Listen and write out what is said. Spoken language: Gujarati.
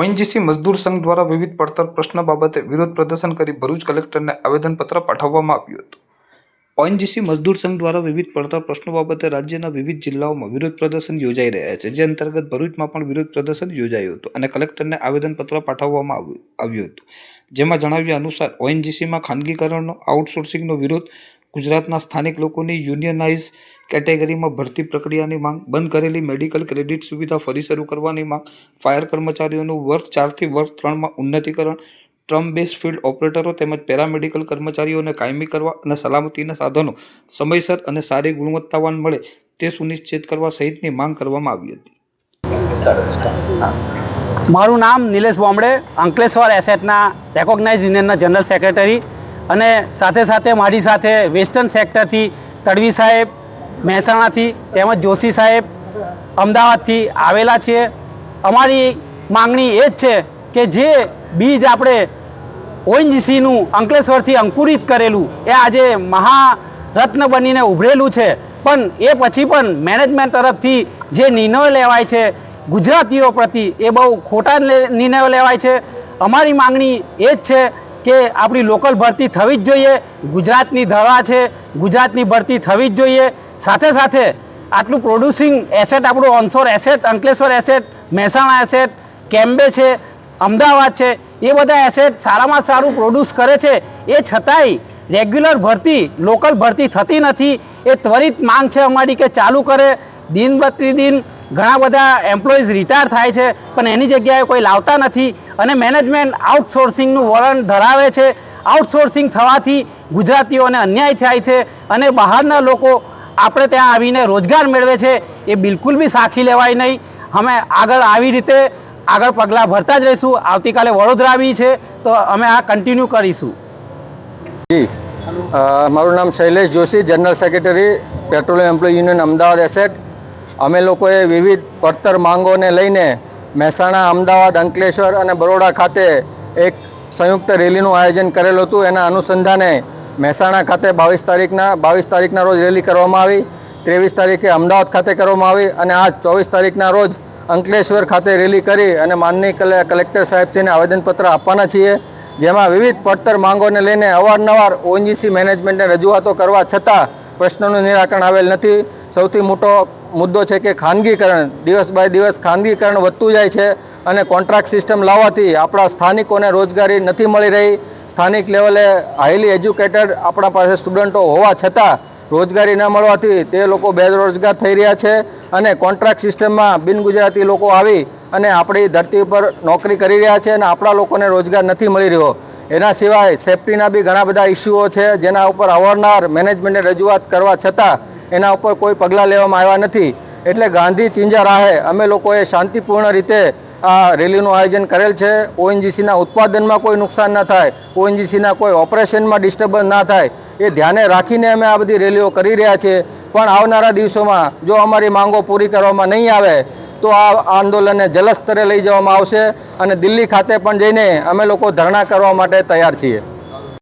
ઓએનજીસી મજદૂર સંઘ દ્વારા વિવિધ પડતર પ્રશ્ન બાબતે વિરોધ પ્રદર્શન કરી ભરૂચ કલેક્ટરને આવેદનપત્ર પાઠવવામાં આવ્યું હતું. ઓએનજીસી મજદૂર સંઘ દ્વારા વિવિધ પડતર પ્રશ્નો બાબતે રાજ્યના વિવિધ જિલ્લાઓમાં વિરોધ પ્રદર્શન યોજાઈ રહ્યા છે, જે અંતર્ગત ભરૂચમાં પણ વિરોધ પ્રદર્શન યોજાયું હતું અને કલેક્ટરને આવેદનપત્ર પાઠવવામાં આવ્યું હતું. જેમાં જણાવ્યા અનુસાર, ઓએનજીસીમાં ખાનગીકરણનો, આઉટસોર્સિંગનો વિરોધ ગુજરાતના સ્થાનિક લોકોની યુનિયનાઇઝ કેટેગરીમાં ભરતી પ્રક્રિયાની માંગ, બંધ કરેલી મેડિકલ ક્રેડિટ સુવિધા ફરી શરૂ કરવાની માંગ, ફાયર કર્મચારીઓનું વર્ગ ચારથી વર્ગ ત્રણમાં ઉન્નતીકરણ ટ્રમ બેઝ ફિલ્ડ ઓપરેટરો તેમજ પેરામેડિકલ કર્મચારીઓને કાયમી કરવા અને સલામતીના સાધનો, સમયસર અને સારી ગુણવત્તાવાન મળે તે સુનિશ્ચિત કરવા સહિતની માંગ કરવામાં આવી હતી. મારું નામ નિલેશ બોમડે, અંકલેશ્વર એસેટના રેકોગ્નાઇઝ યુનિયનના જનરલ સેક્રેટરી અને સાથે સાથે મારી સાથે વેસ્ટર્ન સેક્ટરથી તડવી સાહેબ મહેસાણાથી તેમજ જોશી સાહેબ અમદાવાદથી આવેલા છીએ. અમારી માંગણી એ જ છે કે જે બીજ આપણે ઓએનજીસીનું અંકલેશ્વરથી અંકુરિત કરેલું, એ આજે મહારત્ન બનીને ઉભરેલું છે. પણ એ પછી પણ મેનેજમેન્ટ તરફથી જે નિર્ણયો લેવાય છે, ગુજરાતીઓ પ્રતિ એ બહુ ખોટા નિર્ણયો લેવાય છે. અમારી માંગણી એ જ છે કે આપણી લોકલ ભરતી થવી જ જોઈએ. ગુજરાતની ધરા છે, ગુજરાતની ભરતી થવી જ જોઈએ. સાથે સાથે આટલું પ્રોડ્યુસિંગ એસેટ આપણું onshore asset Ankleshwar asset Mehsana asset Cambay છે, અમદાવાદ છે, એ બધા એસેટ સારામાં સારું પ્રોડ્યુસ કરે છે. એ છતાંય રેગ્યુલર ભરતી લોકલ ભરતી થતી નથી. એ ત્વરિત માંગ છે અમારી કે ચાલુ કરે. દિન પ્રતિદિન ઘણા બધા એમ્પ્લોઈઝ રિટાયર થાય છે, પણ એની જગ્યાએ કોઈ લાવતા નથી. અને મેનેજમેન્ટ આઉટસોર્સિંગનું વલણ ધરાવે છે. આઉટસોર્સિંગ થવાથી ગુજરાતીઓને અન્યાય થાય છે અને બહારના લોકો આપણે ત્યાં આવીને રોજગાર મેળવે છે, એ બિલકુલ બી સાખી લેવાય નહીં. અમે આગળ આવી રીતે આગળ પગલાં ભરતા જ રહીશું. આવતીકાલે વડોદરા આવી છે, તો અમે આ કન્ટિન્યુ કરીશું. જી. મારું નામ Shailesh Joshi general secretary petroleum employ union Ahmedabad asset. અમે લોકોએ વિવિધ પડતર માંગોને લઈને મહેસાણા, અમદાવાદ, અંકલેશ્વર અને બરોડા ખાતે એક સંયુક્ત રેલીનું આયોજન કરેલું હતું. એના અનુસંધાને મહેસાણા ખાતે બાવીસ તારીખના બાવીસ તારીખના રોજ રેલી કરવામાં આવી. ત્રેવીસ તારીખે અમદાવાદ ખાતે કરવામાં આવી અને આજ ચોવીસ તારીખના રોજ અંકલેશ્વર ખાતે રેલી કરી અને માનનીય કલે- કલેક્ટર સાહેબશ્રીને આવેદનપત્ર આપવાના છીએ. જેમાં વિવિધ પડતર માંગોને લઈને અવારનવાર ઓએનજીસી મેનેજમેન્ટને રજૂઆતો કરવા છતાં પ્રશ્નોનું નિરાકરણ આવેલ નથી. સૌથી મોટો મુદ્દો છે કે ખાનગીકરણ. દિવસ બાય દિવસ ખાનગીકરણ વધતું જાય છે અને કોન્ટ્રાક્ટ સિસ્ટમ લાવવાથી આપણા સ્થાનિકોને રોજગારી નથી મળી રહી. સ્થાનિક લેવલે હાઈલી એજ્યુકેટેડ આપણા પાસે સ્ટુડન્ટો હોવા છતાં રોજગારી ન મળવાથી તે લોકો બેરોજગાર થઈ રહ્યા છે અને કોન્ટ્રાક્ટ સિસ્ટમમાં બિન ગુજરાતી લોકો આવી અને આપણી ધરતી ઉપર નોકરી કરી રહ્યા છે અને આપણા લોકોને રોજગાર નથી મળી રહ્યો. એના સિવાય સેફટીના બી ઘણા બધા ઇસ્યુઓ છે જેના ઉપર અવારનવાર મેનેજમેન્ટે રજૂઆત કરવા છતાં એના ઉપર કોઈ પગલાં લેવામાં આવ્યા નથી. એટલે ગાંધી ચિંજા રાહે અમે લોકોએ શાંતિપૂર્ણ રીતે આ રેલીનું આયોજન કરેલ છે. ઓએનજીસીના ઉત્પાદનમાં કોઈ નુકસાન ન થાય. ઓએનજીસીના કોઈ ઓપરેશનમાં ડિસ્ટર્બન્સ ના થાય. એ ધ્યાને રાખીને અમે આ બધી રેલીઓ કરી રહ્યા છીએ. પણ આવનારા દિવસોમાં જો અમારી માંગો પૂરી કરવામાં નહીં આવે, તો આ આંદોલનને જલસ્તરે લઈ જવામાં આવશે અને દિલ્હી ખાતે પણ જઈને અમે લોકો ધરણા કરવા માટે તૈયાર છીએ.